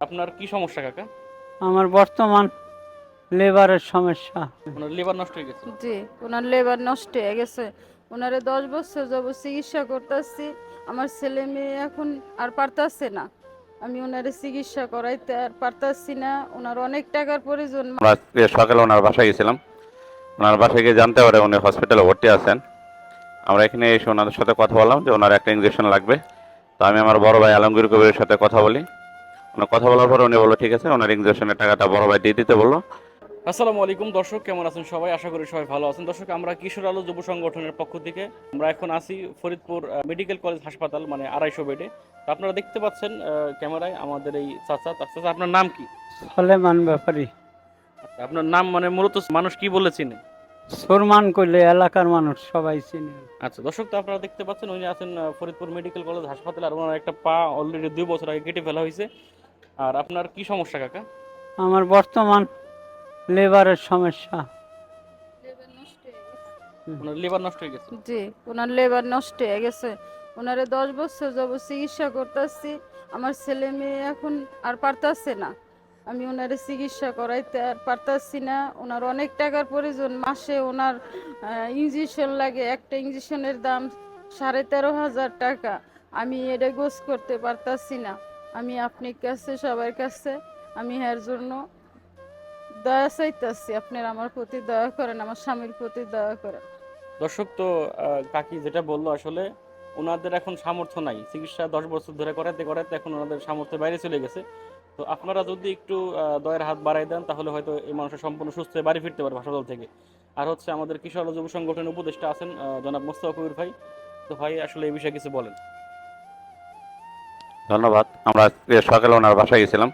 আপনার কি সমস্যা কাকা? আমার বর্তমান লেবারের সমস্যা। আপনার লিভার নষ্ট হয়ে গেছে? জি ওনার লেবার নষ্ট হয়ে গেছে। ওনারে দশ বছর যাব চিকিৎসা করতেছি। আমার ছেলে মেয়ে এখন আর পারতাছে না। আমি ওনারে চিকিৎসা করাইতে আর পারতাছি না। ওনার অনেক টাকার প্রয়োজন। আমরা আজকে সকালে ওনার বাসায় গেছিলাম। ওনার বাসায় গিয়ে জানতে পারে উনি হসপিটালে ভর্তি আছেন। আমরা এখানে এসে ওনাদের সাথে কথা বললাম যে ওনার একটা ইঞ্জেকশন লাগবে। তো আমি আমার বড় ভাই আলমগীর কবিরের সাথে কথা বলি। ওনার কথা বলার পর উনি বলল ঠিক আছে ওনার ইঞ্জেকশনের টাকাটা বড় ভাই দিয়ে দিতে বলল। আসসালামু আলাইকুম দর্শক কেমন আছেন সবাই? আশা করি সবাই ভালো আছেন। দর্শক আমরা কিশোর আলো যুব সংগঠনের পক্ষ থেকে আমরা এখন আছি ফরিদপুর মেডিকেল কলেজ হাসপাতাল মানে আড়াইশো বেডে। তো আপনারা দেখতে পাচ্ছেন ক্যামেরায় আমাদের এই চাচা। তার চাচা আপনার নাম কি? সলেমান ব্যাপারী। আচ্ছা, আপনার নাম মানে মূলত মানুষ কি বলে চিনে? সুরমান করলে এলাকার মানুষ সবাই চিনে। আচ্ছা দর্শক তো আপনারা দেখতে পাচ্ছেন উনি আছেন ফরিদপুর মেডিকেল কলেজ হাসপাতালে আর ওনার একটা পা অলরেডি দুই বছর আগে কেটে ফেলা হয়েছে। আর আপনার কি সমস্যা কাকা? আমার বর্তমান লেবারের সমস্যা। ওনার লিভার নষ্ট হয়ে গেছে? জি ওনার লেবার নষ্ট হয়ে গেছে। ওনারে দশ বছর যাব চিকিৎসা করতেছি। আমার ছেলে মেয়ে এখন আর পারতাছে না। আমি ওনারে চিকিৎসা করাইতে আর পারতাছি না। ওনার অনেক টাকার প্রয়োজন। মাসে ওনার ইঞ্জেকশন লাগে। একটা ইঞ্জেকশনের দাম সাড়ে তেরো হাজার টাকা। আমি এটা গোস করতে পারতাছি না। আমি আপনার কাছে, সবার কাছে আমি এর জন্য দয়া চাইতাছি। আপনার আমার প্রতি দয়া করেন, আমার স্বামীর প্রতি দয়া করেন। দর্শক, তো কাকি যেটা বলল, আসলে ওনাদের এখন সামর্থ্য নাই। চিকিৎসা দশ বছর ধরে করাতে করাতে এখন ওনাদের সামর্থ্য বাইরে চলে গেছে। তো আপনারা যদি একটু দয়ের হাত বাড়াই দেন, তাহলে হয়তো এই মানুষের সম্পূর্ণ সুস্থ হয়ে বাড়ি ফিরতে পারবে হাসপাতাল থেকে। আর হচ্ছে আমাদের কিশোর যুব সংগঠনের উপদেষ্টা আছেন জনাব মোস্তফা কবির ভাই। তো ভাই, আসলে এই বিষয়ে কিছু বলেন। ধন্যবাদ। আমরা আজকে সকালে ওনার বাসায় গেছিলাম,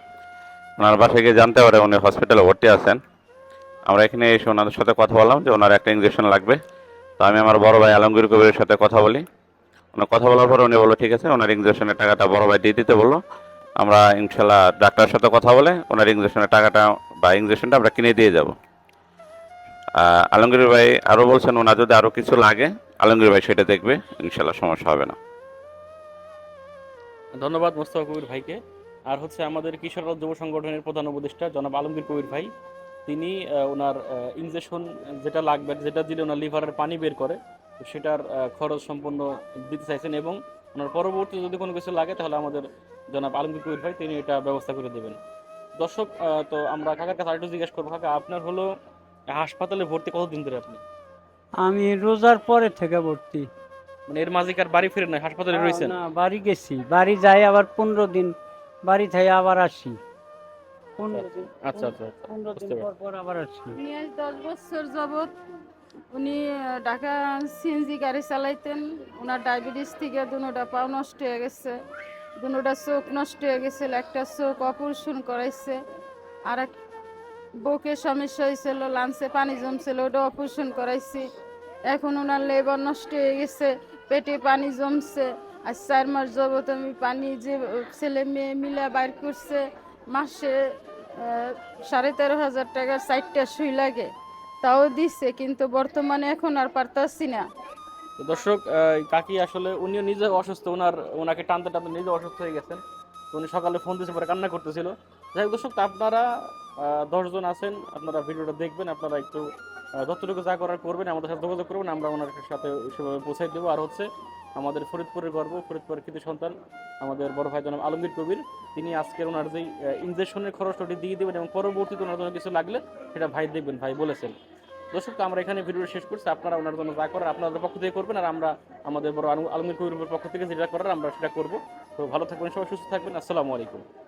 ওনার বাসায় গিয়ে জানতে পারে উনি হসপিটালে ভর্তি আছেন। আমরা এখানে এসে ওনাদের সাথে কথা বললাম যে ওনার একটা ইঞ্জেকশন লাগবে। তো আমি আমার বড় ভাই আলমগীর কবিরের সাথে কথা বলি। ওনার কথা বলার পর উনি বলল, ঠিক আছে, ওনার ইঞ্জেকশনের টাকাটা বড় ভাই দিয়ে দিতে বলল। আমরা ইনশাল্লাহ ডাক্তারের সাথে কথা বলে ওনার ইঞ্জেকশনের টাকাটা বা ইঞ্জেকশনটা আমরা কিনে দিয়ে যাব। আলমগীর ভাই আরও বলছেন, ওনার যদি আরও কিছু লাগে, আলমগীর ভাই সেটা দেখবে, ইনশাল্লাহ সমস্যা হবে না। ধন্যবাদ মোস্তফা কবির ভাইকে। আর হচ্ছে আমাদের কিশোর যুব সংগঠনের প্রধান উপদেষ্টা, জনাব আলমগীর কবির ভাই। তিনি ওনার ইনজেকশন যেটা লাগবে, যেটা দিলে ওনার লিভারের পানি বের করে সেটার খরচ সম্পূর্ণ দিতে চাইছেন এবং ওনার পরবর্তী যদি কোনো কিছু লাগে, তাহলে আমাদের জনাব আলমগীর কবির ভাই, তিনি এটা ব্যবস্থা করে দেবেন। দর্শক তো আমরা কাকার কাছে আরেকটু জিজ্ঞেস করব, কাকা, আপনার হলো হাসপাতালে ভর্তি কতদিন ধরে আপনি? আমি রোজার পরে থেকে ভর্তি। মানে এর মাঝে আর বাড়ি ফিরে নাই? হাসপাতালে রয়েছেন? না বাড়ি গেছি। বাড়ি যাই আবার পনেরো দিন বাড়ি থেকে আবার আসি। পনেরো দিন আচ্ছা আচ্ছা আচ্ছা পনেরো দিন পর পর আবার আসি। দশ বছর যাবৎ উনি আহ, ঢাকা সিএনজি গাড়ি চালাইতেন। ওনার ডায়াবেটিস থেকে দুনোটা পাও নষ্ট হয়ে গেছে। দুনোটা চোখ নষ্ট হয়ে গেছে একটা চোখ অপারেশন করাইছে। আর এক বুকে সমস্যা হয়েছিল লাঞ্চে পানি জমছিল ওটা অপারেশন করাইছি। এখন ওনার লেবার নষ্ট হয়ে গেছে। পেটে পানি জমছে। আর চার মাস যাবত আমি পানি যে ছেলে মেয়ে মিলে বাইর করছে, মাসে সাড়ে তেরো হাজার টাকার চারটা সুই লাগে। তাও দিচ্ছে কিন্তু বর্তমানে এখন আর পারতাছি না। দর্শক কাকি আসলে উনিও নিজে অসুস্থ ওনার ওনাকে টানতে টানতে নিজে অসুস্থ হয়ে গেছেন। উনি সকালে ফোন দিয়েছে পরে কান্না করতেছিল। যাই হোক দর্শক, আপনারা দশজন আছেন, আপনারা ভিডিওটা দেখবেন, আপনারা একটু যতটুকু যা করার করবেন, আমাদের সাথে যোগাযোগ করবেন, আমরা ওনার সাথে সেভাবে পৌঁছাই দেবো। আর হচ্ছে আমাদের ফরিদপুরের গর্ব, ফরিদপুরের কৃতি সন্তান, আমাদের বড় ভাই জনাব আলমগীর কবির, তিনি আজকের ওনার যেই ইনজেকশনের খরচটা ওটি দিয়ে দেবেন এবং পরবর্তীতে ওনার জন্য কিছু লাগলে সেটা ভাই দেখবেন, ভাই বলেছেন। দর্শক তো আমরা এখানে ভিডিও শেষ করছি। আপনারা ওনার জন্য যা করার আপনাদের পক্ষ থেকে করবেন, আর আমরা আমাদের বড় আলম- আলমগীর কবির পক্ষ থেকে যেটা করার আমরা সেটা করব। তো ভালো থাকবেন, সবাই সুস্থ থাকবেন। আসসালামু আলাইকুম।